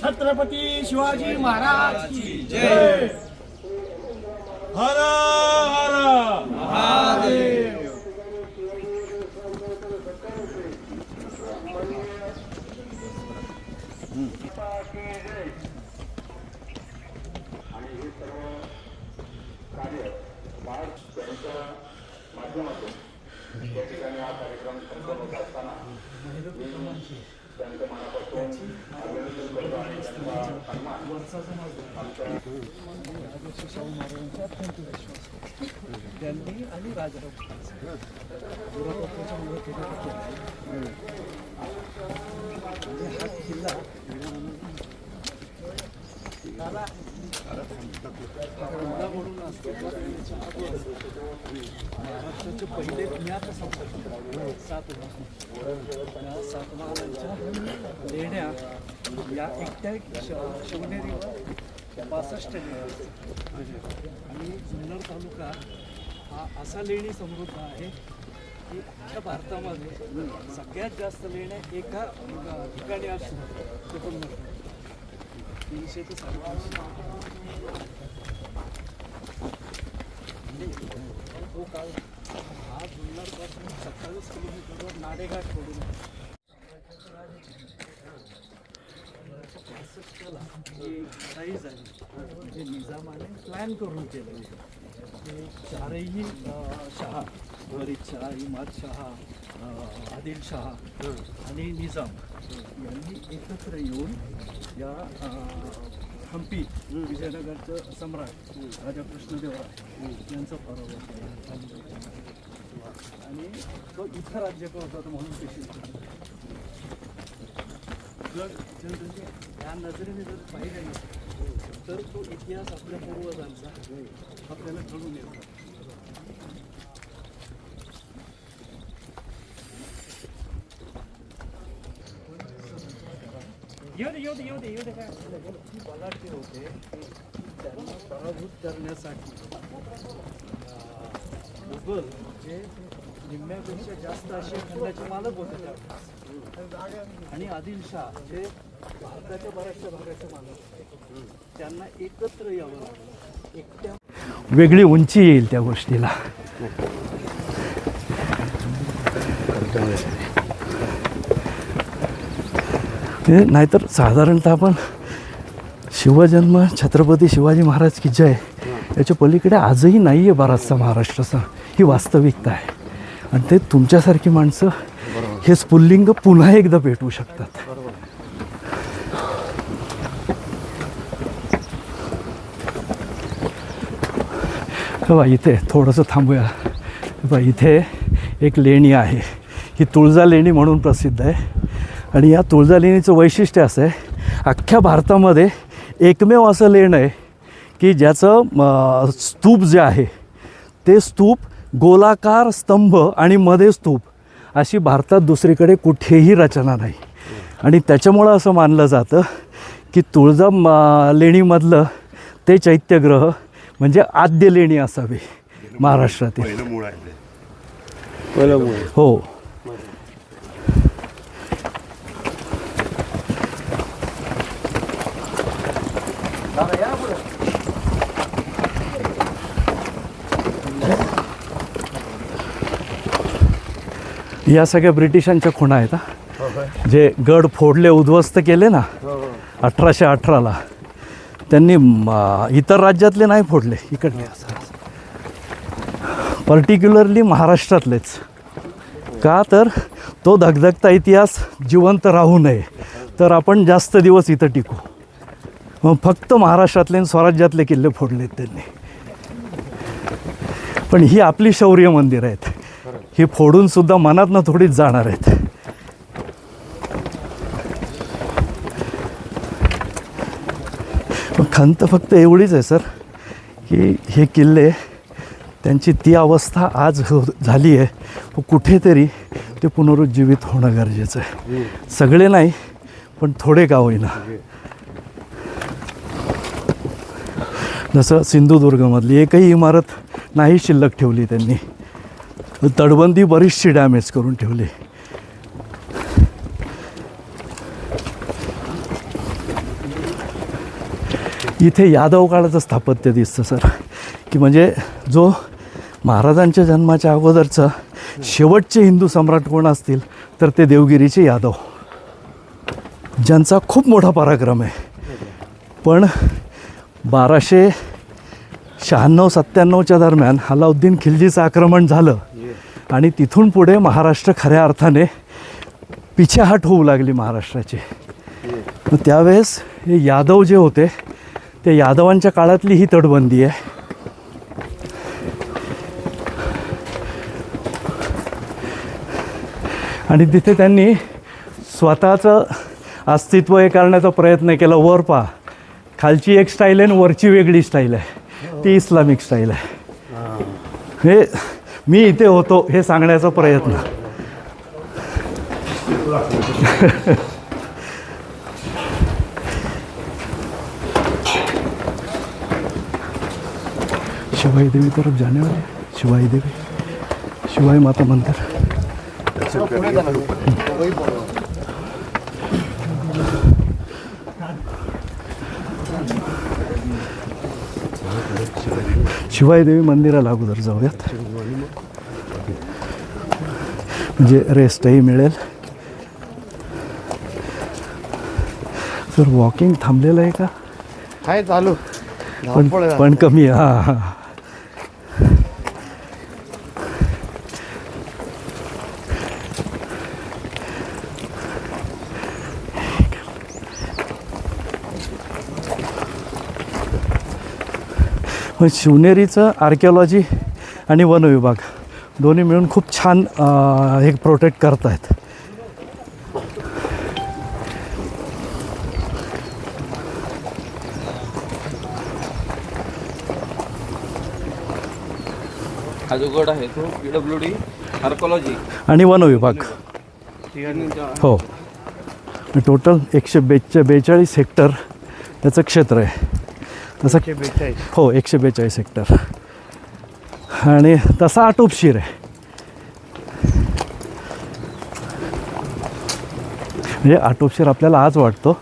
छत्रपती शिवाजी महाराज जय. हर हर. महादेव. त्यांनी आणि राजाराम गुरुप्रसादामुळे केलं होतं. म्हणजे हा किल्ला महाराष्ट्राचे पहिले ज्ञात संपत्ती सात त्या सात महाराजांच्या लेण्या या एकट्या श- शिवनेरीवर बासष्ट लेण्या असतात. आणि जुन्नर तालुका हा असा लेणी समृद्ध आहे की अख्ख्या भारतामध्ये सगळ्यात जास्त लेण्या एका ठिकाणी असतात ते पण सत्तावीस किलोमीटरवर नाडेघाट सोडून. पासष्टला लढाई झाली म्हणजे निजामाने प्लॅन वरीद इमादशहा आदिलशहा आणि निजाम यांनी एकत्र येऊन या हम्पी विजयनगरचं सम्राट राजा कृष्णदेवराय यांचा पराभव केला. आणि तो इथं राज्य करत होता म्हणून पेशी जर जर तुम्ही या नजरेने जर पाहिलं तर तो इतिहास आपल्या पूर्वजांचा आपल्याला घडून येतो. येऊ दे येऊ दे येऊ दे येऊ दे काय ती बलाढ्य होते त्यांना पराभूत करण्यासाठी मुघल जे निम्म्यापेक्षा जास्त असे खंडाचे मालक होते त्यावेळेस. आणि आदिलशाह जे भारताच्या बऱ्याचशा भागाचे मालक होते त्यांना एकत्र यावं लागलं एकट्या वेगळी उंची येईल त्या गोष्टीला हे नाहीतर साधारणतः आपण शिवजन्म छत्रपती शिवाजी महाराज की जय याच्या पलीकडे आजही नाही आहे बराचसा महाराष्ट्राचा. ही वास्तविकता आहे. आणि ते तुमच्यासारखी माणसं हे स्फुल्लिंग पुन्हा एकदा पेटवू शकतात. हे बा इथे थोडंसं थांबूया. बा इथे एक लेणी आहे. ही तुळजा लेणी म्हणून प्रसिद्ध आहे. आणि या तुळजा लेणीचं वैशिष्ट्य असं आहे अख्ख्या भारतामध्ये एकमेव असं लेण आहे की ज्याचं म, स्तूप जे आहे ते स्तूप गोलाकार स्तंभ आणि मध्ये स्तूप अशी भारतात दुसरीकडे कुठेही रचना नाही. आणि त्याच्यामुळं असं मानलं जातं की तुळजा म, लेणीमधलं ते चैत्यग्रह म्हणजे आद्य लेणी असावी महाराष्ट्रातील. पहिलं मूळ आहे ते. हो. या सगळ्या ब्रिटिशांच्या खुणा आहेत हा. जे गड फोडले उद्ध्वस्त केले ना अठराशे अठराला त्यांनी इतर राज्यातले नाही फोडले इकडले. पर्टिक्युलरली महाराष्ट्रातलेच. का तर तो धगधगता इतिहास जिवंत राहू नये तर आपण जास्त दिवस इथं टिकू. मग फक्त महाराष्ट्रातले आणि स्वराज्यातले किल्ले फोडलेत त्यांनी. पण ही आपली शौर्य मंदिर आहेत. ही फोडून सुद्धा मनातनं थोडीच जाणार आहेत. खंत फक्त एवढीच आहे सर की हे किल्ले त्यांची ती अवस्था आज हो झाली आहे. व कुठेतरी ते पुनरुज्जीवित होणं गरजेचं आहे. सगळे नाही पण थोडे का होईना. जसं सिंधुदुर्गमधली एकही इमारत नाही शिल्लक ठेवली त्यांनी. तटबंदी बरीचशी डॅमेज करून ठेवली. इथे यादव काळाचं स्थापत्य दिसतं सर. की म्हणजे जो महाराजांच्या जन्माच्या अगोदरचं शेवटचे हिंदू सम्राट कोण असतील तर ते देवगिरीचे यादव. ज्यांचा खूप मोठा पराक्रम आहे. पण बाराशे शहाण्णव सत्त्याण्णवच्या दरम्यान अलाउद्दीन खिलजीचं आक्रमण झालं आणि तिथून पुढे महाराष्ट्र खऱ्या अर्थाने पिछेहाट होऊ लागली महाराष्ट्राची. मग त्यावेळेस हे यादव जे होते ते यादवांच्या काळातली ही तटबंदी आहे. आणि तिथे त्यांनी स्वतःचं अस्तित्व हे करण्याचा प्रयत्न केला. वर पहा खालची एक स्टाईल आहे आणि वरची वेगळी स्टाईल आहे. ती इस्लामिक स्टाईल आहे. हे मी इथे होतो हे सांगण्याचा प्रयत्न. शिवाई देवी तरफ जाने वाले शिवाई देवी शिवाई माता मंदिर. शिवाई देवी मंदिराला अगोदर जाऊयात. म्हणजे रेस्टही मिळेल. सर वॉकिंग थांबलेलं आहे का? आहे चालू. पण पण कमी आहे. हां शिवनेरीचं आर्किओलॉजी आणि वन विभाग. दोन्ही मिळून खूप छान हे प्रोटेक्ट करतायत. हा जो गड आहे तो पी डब्ल्यू डी आर्कॉलॉजी आणि वन विभाग. हो. टोटल एकशे बेचा बेचाळीस हेक्टर त्याचं क्षेत्र आहे. तसं हो एकशे बेचाळीस हेक्टर. आणि तसा आटोपशीर आहे. म्हणजे आटोपशीर आपल्याला आज वाटतो.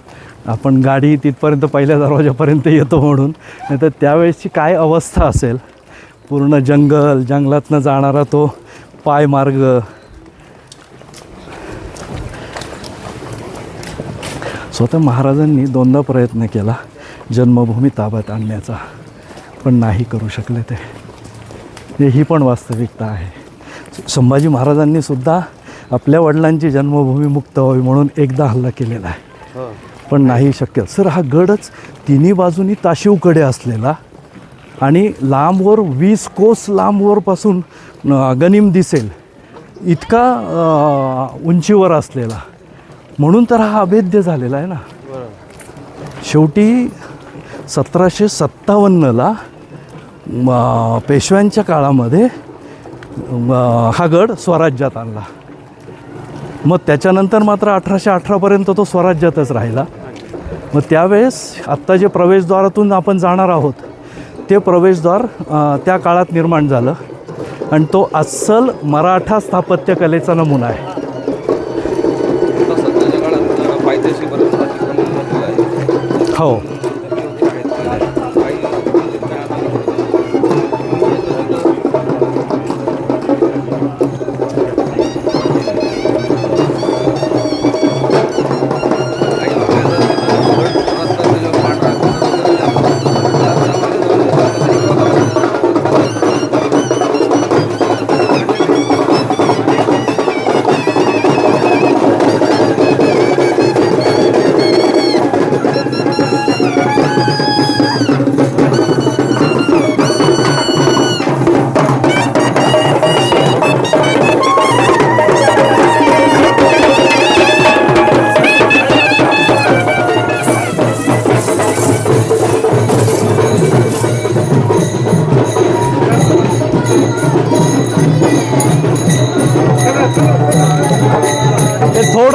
आपण गाडी तिथपर्यंत पहिल्या दरवाजापर्यंत येतो म्हणून. नाही तर त्यावेळेसची काय अवस्था असेल? पूर्ण जंगल जंगलातनं जाणारा तो पायमार्ग. स्वतः महाराजांनी दोनदा प्रयत्न केला जन्मभूमी ताब्यात आणण्याचा. पण नाही करू शकले ते. हे ही पण वास्तविकता आहे. संभाजी महाराजांनी सुद्धा आपल्या वडिलांची जन्मभूमी मुक्त व्हावी म्हणून एकदा हल्ला केलेला आहे. पण नाही शक्य. सर हा गडच तिन्ही बाजूनी ताशीवकडे असलेला आणि लांबवर वीस कोस लांबवरपासून गनिम दिसेल इतका उंचीवर असलेला. म्हणून तर हा अभेद्य झालेला आहे ना. शेवटी सतराशे सत्तावन्नला पेशव्यांच्या काळामध्ये हा गड स्वराज्यात आणला. मग त्याच्यानंतर मात्र अठराशे अठरापर्यंत तो स्वराज्यातच राहिला. मग त्यावेळेस आत्ता जे प्रवेशद्वारातून आपण जाणार आहोत ते प्रवेशद्वार त्या काळात निर्माण झालं. आणि तो अस्सल मराठा स्थापत्यकलेचा नमुना आहे. आता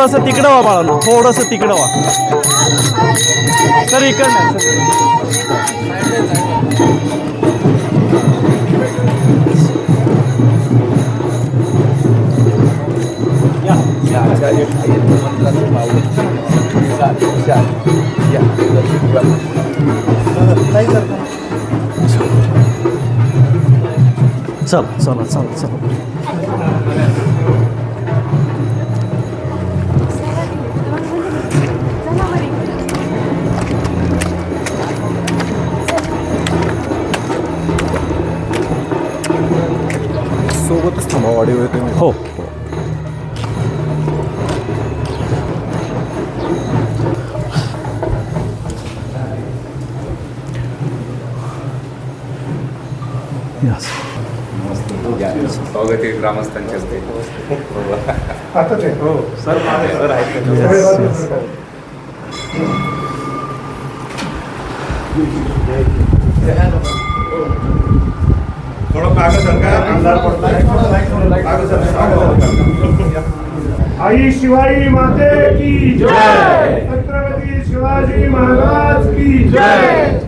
थोडंसं तिकडं वा बाळांनो थोडंसं तिकडं वा सर इकडनं चल चला चला चला. थांबा ऑडिओ येतो हो. Yes. स्वागत हे. ग्रामस्थांचे असते Yes, yes. थोडं मागं पडलाय मागं. आई शिवाई माते की जय. छत्रपती शिवाजी महाराज की जय.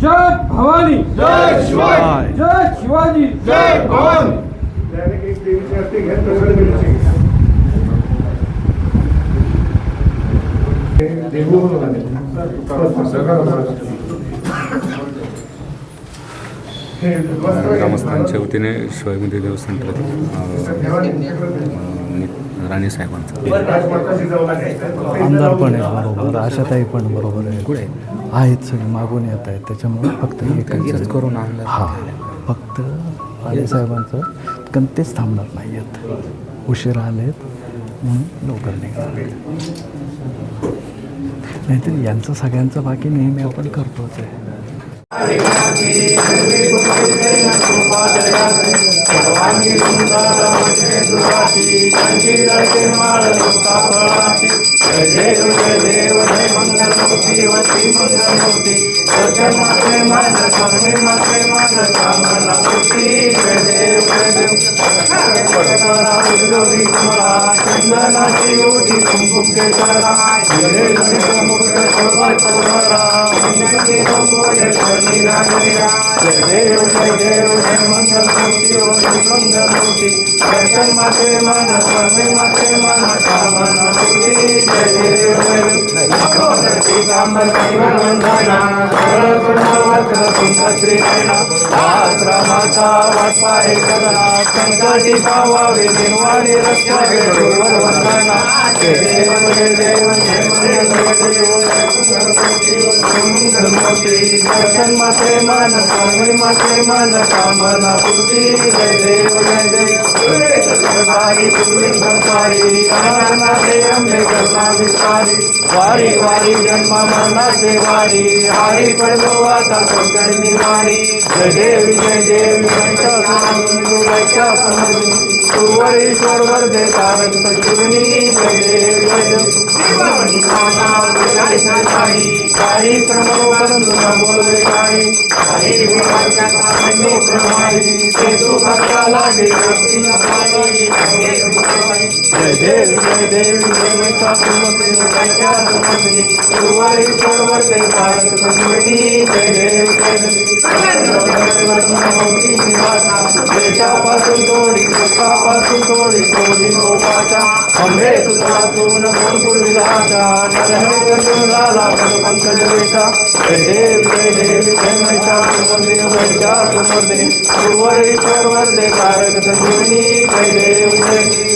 जय. भवानी. जय शिवाय. जय शिवाजी. जय भवन. एक देवीची आरती घेत प्रसाद देवीची. देहू वस्त्र ग्रामस्थांच्या वतीने शिवाजीमध्ये देवस्थान राणे साहेबांचा. आमदार पण आहे बरोबर. आशाताई पण बरोबर आहे. कुठे? आहेत सगळे मागून येत आहेत. त्याच्यामुळे फक्त एकच करून आमदार हा फक्त साहेबांचं. कारण तेच थांबणार नाही आहेत उशिरा आलेत म्हणून लवकर निघाले नाहीतर यांचं सगळ्यांचं बाकी नेहमी आपण करतोच आहे. भगवान की सुंदर रामचंद्र की संगीत के माल सुतापराती देव देव जय मंगल मूर्ति वसी मंगल मूर्ति सोचन माते मन स्वामी माते मन कामना मूर्ति जय देव देव करा विरोधी कमला चंदना की ओटी कुमकुम के करा जय देव मुक्त सर्व सर्वरा मंगल के संबोध જય દેવ જય દેવ જય મંગલ મૂર્તિ ઓમ મંગલ મૂર્તિ દર્શન માટે મન સ્વામી માટે મન કામના श्रीमाता वाटपा एकदा संकटी पावावे निर्वाणी रक्षा गुरुवर वंदना देवन देवन दर्शन माते मान स्वामी माते मान कामना पूर्ती जय देव जय देव सरकारी पूर्वी सरकारी नारायण देव वारी वारी जन्म मरणाचे वारी हरी पडलो आता कोकणी वारी जय देव जय देवी समजली सुवरेश्वर वर्धे तारक सजीवनी जय देवी जय देवी काही क्रमवरून बोलले काही काही प्रमाणी ते सुखाचा लागे जय देव जय देव जय सुवरेश्वर वर्धे तारक सजीवनी जय देवी देशापासून थोडी सुखापासून थोडी थोडी गोपाच्या आंबे तुझातून भरपूर विलाचा नरहरी गंधून झाला पंकज वेशा जय देव जय देवी जय महिषा सुमंदिर महिषा सुमंदिर सुवरेश्वर वंदे तारक संजीवनी जय देव जय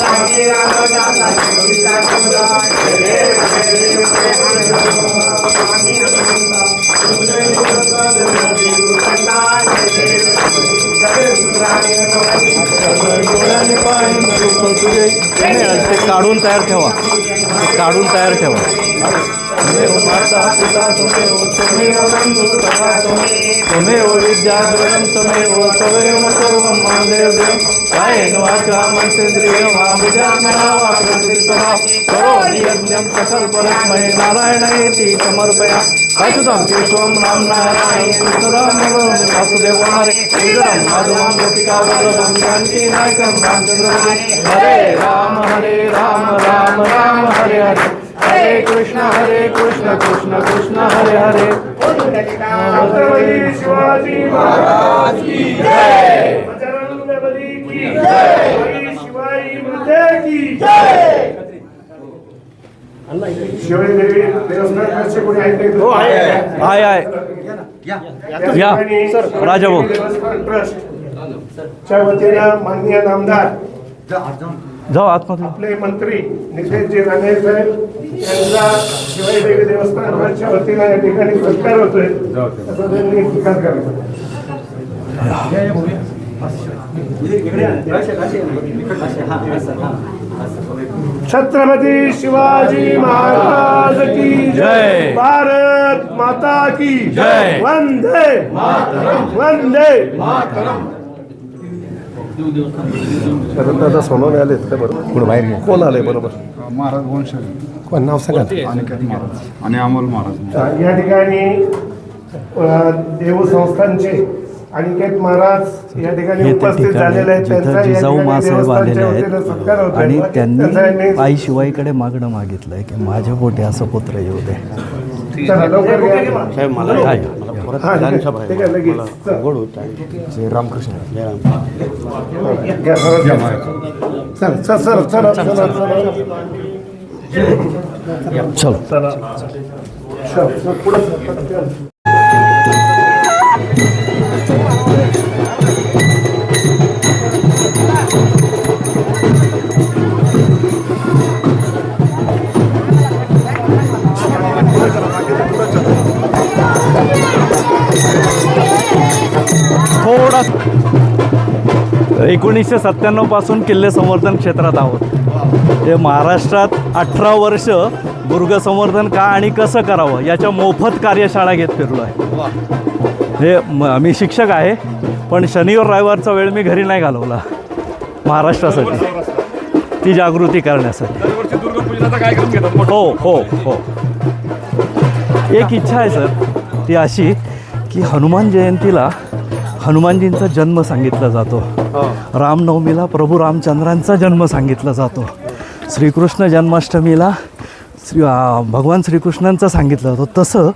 రాజే రామ దాస కవిత కమలా జయ జయ జయ I'm ते काढून तयार ठेवा. ते काढून तयार ठेवा. त्वमेव विद्याद्वयं त्वमेव त्वमेव सर्वं महादेव कायेन वाचा मनसेन्द्रिय वामुद्यात्मना वा करोमि यज्ञं सकलपरस्मै नारायणेति समर्पया। अच्युतं केशवं राम नारायण। कृष्णराम वासुदेव हरे श्रीराम रामचन्द्रपति हरे राम हरे राम राम राम हरे हरे हरे कृष्ण हरे कृष्ण कृष्ण कृष्ण हरे हरे। शिवाजी महाराज की जय। की जय शिवाई की जय शिवाई देवी देवस्थानचे कोणी आहेत का इथं? हो आहे आहे या. राजा भाऊ. च्या वतीनं माननीय नामदार. जाऊ आतमध्ये आपले मंत्री नितेशजी राणे साहेब यांचा शिवाई देवी देवस्थानच्या वतीनं या ठिकाणी सत्कार होतोय. असं त्यांनी स्वीकार करायचा छत्रपती शिवाजी महाराज की जय. भारत माता की जय. वंदे। वंदे। दादा सोनवणे आलेत का बरोबर कोण बाहेर कोण आले बरोबर. महाराज वंश. कोण? नाव सांगा. अनिकेत महाराज. आणि अमोल महाराज. या ठिकाणी अ, देवस्थानचे अनिकेत महाराज या ठिकाणी उपस्थित झालेले आहेत. त्यांचा जिजाऊ मासाहेब आलेले आहेत. आणि त्यांचा त्यांनी यांनी- आई शिवाईकडे मागणं मागितलंय की माझ्या पोटी असं पुत्र येऊ दे. आहे, चला, एकोणीसशे सत्त्याण्णवपासून किल्ले संवर्धन क्षेत्रात आहोत. हे महाराष्ट्रात अठरा वर्ष दुर्ग संवर्धन का आणि कसं करावं याच्या मोफत कार्यशाळा घेत फिरलो आहे. हे म मी शिक्षक आहे पण शनिवार रविवारचा वेळ मी घरी नाही घालवला. महाराष्ट्रासाठी. ती जागृती करण्यासाठी. हो हो हो. एक इच्छा आहे सर. ती अशी की हनुमान जयंतीला हनुमानजींचा जन्म सांगितला जातो. हो. रामनवमीला प्रभू रामचंद्रांचा जन्म सांगितला जातो. श्रीकृष्ण जन्माष्टमीला श्री भगवान श्रीकृष्णांचा सांगितलं जातो. तसं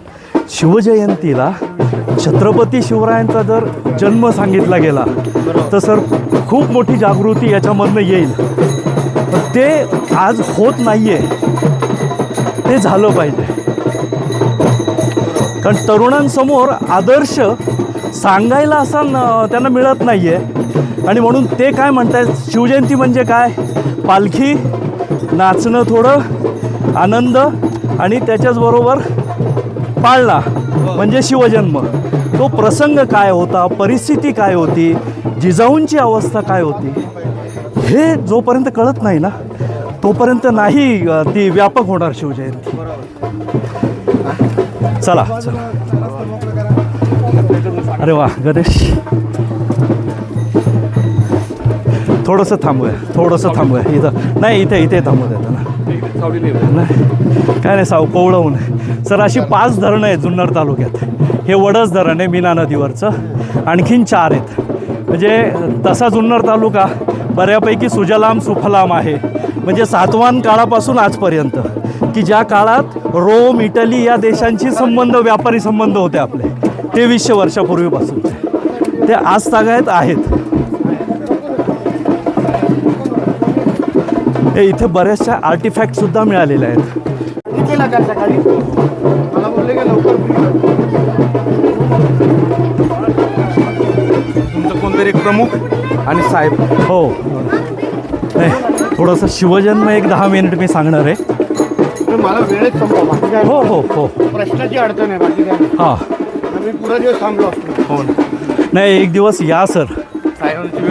शिवजयंतीला छत्रपती शिवरायांचा जर जन्म सांगितला गेला तर सर खूप मोठी जागृती याच्यामधनं येईल. पण ते आज होत नाही आहे ते झालं पाहिजे. कारण तरुणांसमोर आदर्श सांगायला असा त्यांना मिळत नाही आहे आणि म्हणून ते काय म्हणतात शिवजयंती म्हणजे काय? पालखी नाचणं थोडं आनंद आणि त्याच्याचबरोबर पाळणा म्हणजे शिवजन्म. तो प्रसंग काय होता परिस्थिती काय होती जिजाऊंची अवस्था काय होती हे जोपर्यंत कळत नाही ना तोपर्यंत नाही ती व्यापक होणार शिवजयंती. चला चला. अरे वा गणेश. थोडंसं थांबूया थोडंसं थांबूया. इथं नाही इथे इथे थांबू देतं ना नाही काय नाही साव कोवळवून. सर अशी पाच धरणं आहेत जुन्नर तालुक्यात. हे वडस धरण आहे मीना नदीवरचं. आणखीन चार आहेत. म्हणजे तसा जुन्नर तालुका बऱ्यापैकी सुजलाम सुफलाम आहे. म्हणजे सातवान काळापासून आजपर्यंत की ज्या काळात रोम इटली या देशांशी संबंध व्यापारी संबंध होते आपले तेवीसशे वर्षापूर्वीपासून. ते आज तागायत आहेत. हे इथे बऱ्याचशा आर्टिफॅक्ट सुद्धा मिळालेल्या आहेत. तुमचं कोणतरी एक प्रमुख आणि साहेब. हो. नाही थोडंसं शिवजन्म एक दहा मिनिट मी सांगणार आहे. मला वेळेत हो हो हो. प्रश्नाची अडचण आहे बाकी काय. हां. मी पुरा दिवस थांबलो असतो. नाही एक दिवस या सर.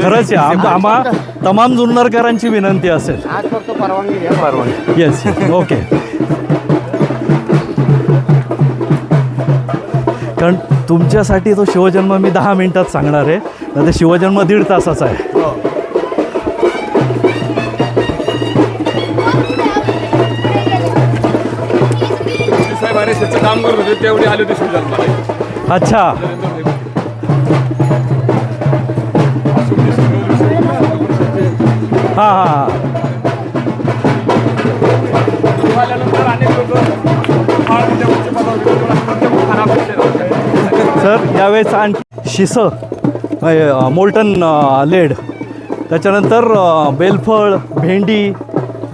खरंच आम्हा तमाम जुन्नरकरांची विनंती असेल. आज फक्त परवानगी घ्या. परवानगी. येस ओके कारण तुमच्यासाठी तो शिवजन्म मी दहा मिनिटात सांगणार आहे. नाही तर शिवजन्म दीड तासाचा आहे. साहेब अरे त्याचं काम करत होते तेवढे आले होते शिवजन्माला. अच्छा. हां हां. हां सर यावेळेस आणखी शिसं मोल्टन लेड त्याच्यानंतर बेलफळ भेंडी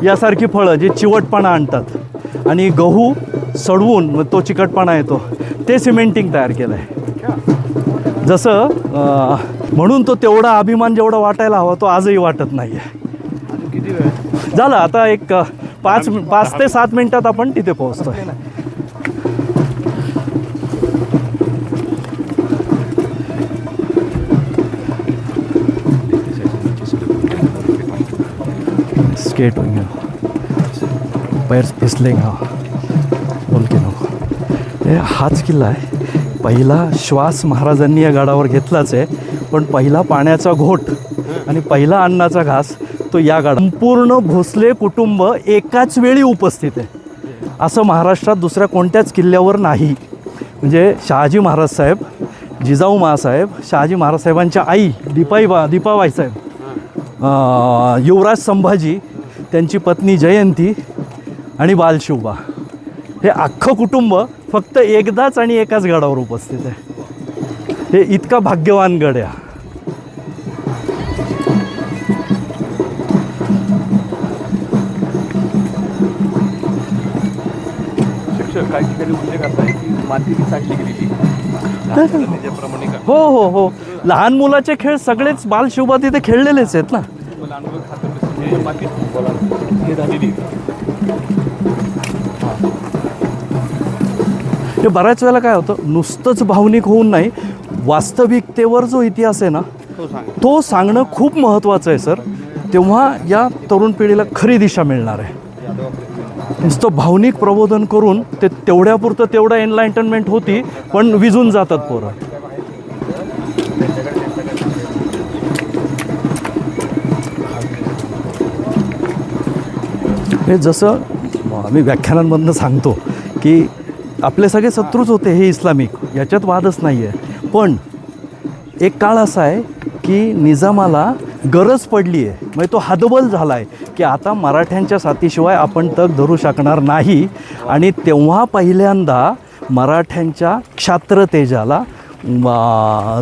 यासारखी फळं जे चिवटपणा आणतात. आणि गहू सडवून मग तो चिकटपणा येतो. ते सिमेंटिंग तयार केलं आहे जसं म्हणून तो तेवढा अभिमान जेवढा वाटायला हवा तो आजही वाटत नाही आहे झालं आता एक पाच पाच ते सात मिनिटात आपण तिथे पोहोचतोय. स्केट पैर फिसले हा. बोल की नको. हे हाच किल्ला आहे. पहिला श्वास महाराजांनी या गडावर घेतलाच आहे पण पहिला पाण्याचा घोट आणि पहिला अन्नाचा घास तो या गडा संपूर्ण भोसले कुटुंब एकाच वेळी उपस्थित आहे. असं महाराष्ट्रात दुसऱ्या कोणत्याच किल्ल्यावर नाही. म्हणजे शहाजी महाराज साहेब जिजाऊ महासाहेब शहाजी महाराज साहेबांच्या आई दीपाई बा दीपाबाई साहेब युवराज संभाजी त्यांची पत्नी जयंती आणि बालशिवबा. हे अख्खं कुटुंब फक्त एकदाच आणि एकाच गडावर उपस्थित आहे. हे इतका भाग्यवान गड आहे माती गेलेली हो हो हो. लहान मुलाचे खेळ सगळेच बालशिवबा तिथे खेळलेलेच आहेत ना. हे बऱ्याच वेळेला काय होतं नुसतंच भावनिक होऊन नाही वास्तविकतेवर जो इतिहास आहे ना तो सांगणं खूप महत्त्वाचं आहे सर. तेव्हा या तरुण पिढीला खरी दिशा मिळणार आहे. नुसतं भावनिक प्रबोधन करून ते तेवढ्यापुरतं तेवढं एनलायटनमेंट होती पण विजून जातात पोरं. हे जसं आम्ही व्याख्यानांमधनं सांगतो की आपले सगळे शत्रूच होते हे इस्लामिक याच्यात वादच नाही आहे पण एक काळ असा आहे की निजामाला गरज पडली आहे म्हणजे तो हदबल झाला आहे की आता मराठ्यांच्या साथीशिवाय आपण तग धरू शकणार नाही. आणि तेव्हा पहिल्यांदा मराठ्यांच्या क्षात्रतेजाला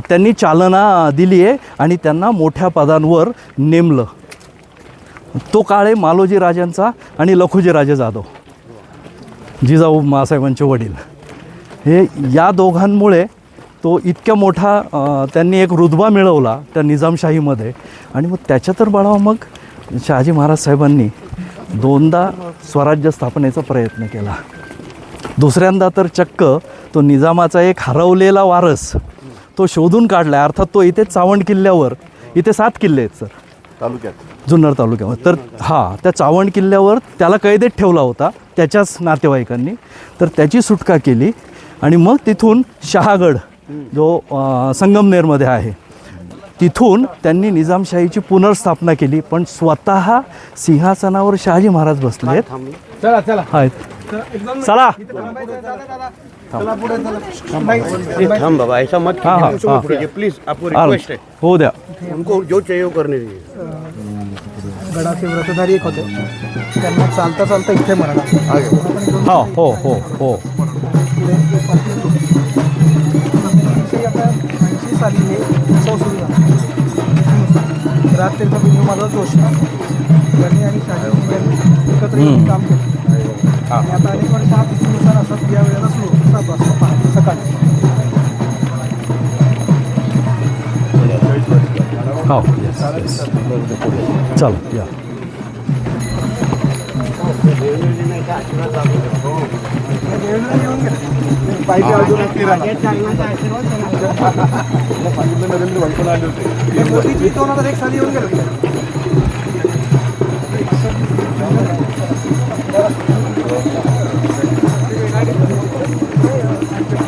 त्यांनी चालना दिली आहे आणि त्यांना मोठ्या पदांवर नेमलं. तो काळ आहे मालोजी राजांचा आणि लखुजी राजे जाधव. जिजाऊ मासाहेबांचे वडील. हे या दोघांमुळे तो इतक्या मोठा त्यांनी एक रुतबा मिळवला त्या निजामशाहीमध्ये. आणि मग त्याच्या तर बळावा मग शहाजी महाराज साहेबांनी दोनदा स्वराज्य स्थापनेचा प्रयत्न केला. दुसऱ्यांदा तर चक्क तो निजामाचा एक हरवलेला वारस तो शोधून काढला अर्थात तो इथे चावंड किल्ल्यावर इथे सात किल्ले आहेत सर. तालुक्यात. जुन्नर तालुक्यामध्ये. तर हां त्या चावंड किल्ल्यावर त्याला कैदेत ठेवला होता त्याच्याच नातेवाईकांनी. तर त्याची सुटका केली आणि मग तिथून शहागड जो संगमनेरमध्ये आहे. तिथून त्यांनी निजामशाहीची पुनर्स्थापना केली पण स्वतः सिंहासनावर शहाजी महाराज बसले आहेत चला चला. आहेत चला. हम बाबा ऐसा मत हाँ, हाँ, हाँ। कीजिए प्लीज आपको आराम रिक्वेस्ट है. हो द्या. उनको जो चाहिए वो करने दीजिए. गडाचे व्रतधारी एक होते. त्यांना चालता चालता इथे म्हणा हो हो हो हो. ऐंशी साली हे उत्सव सुरू झाला. रात त्यांचा बिंदू माझा जोशी यांनी आणि यांनी एकत्र येऊन काम केलं. आणि आता अनेक वर्ष हा तिथीनुसार असं या वेळेला सुरू सात वाजता पहाटे सकाळी. हो येस येस चला या. पाहिजे अजून एक किराणा. हे मोदीजी दोन हजार एक साली येऊन गेले होते.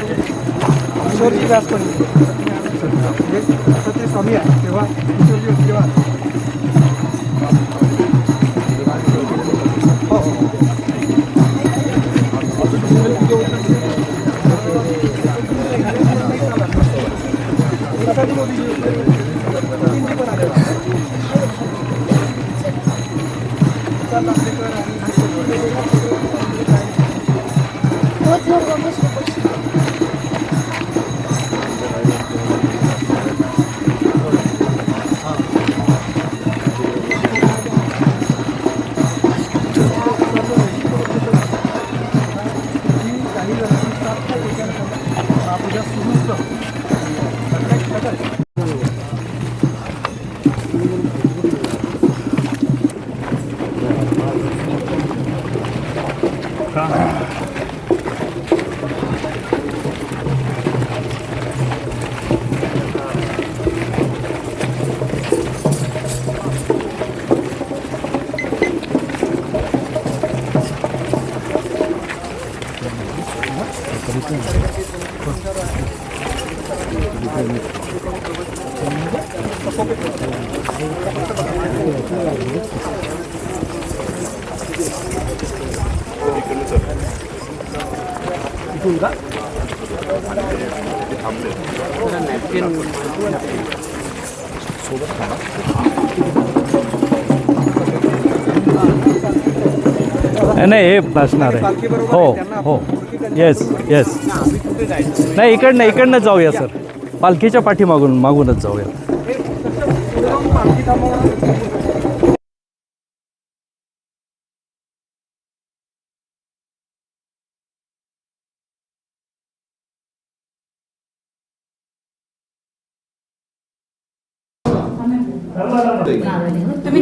किशोरजी व्यास पण म्हणजे आता ते स्वामी आहे तेव्हा किशोरजी होते तेव्हा Gracias. नाही, नाही हे असणार आहे. हो हो. येस येस नाही इकडनं इकडनं जाऊया सर पालखीच्या पाठीमागून मागूनच जाऊया. तुम्ही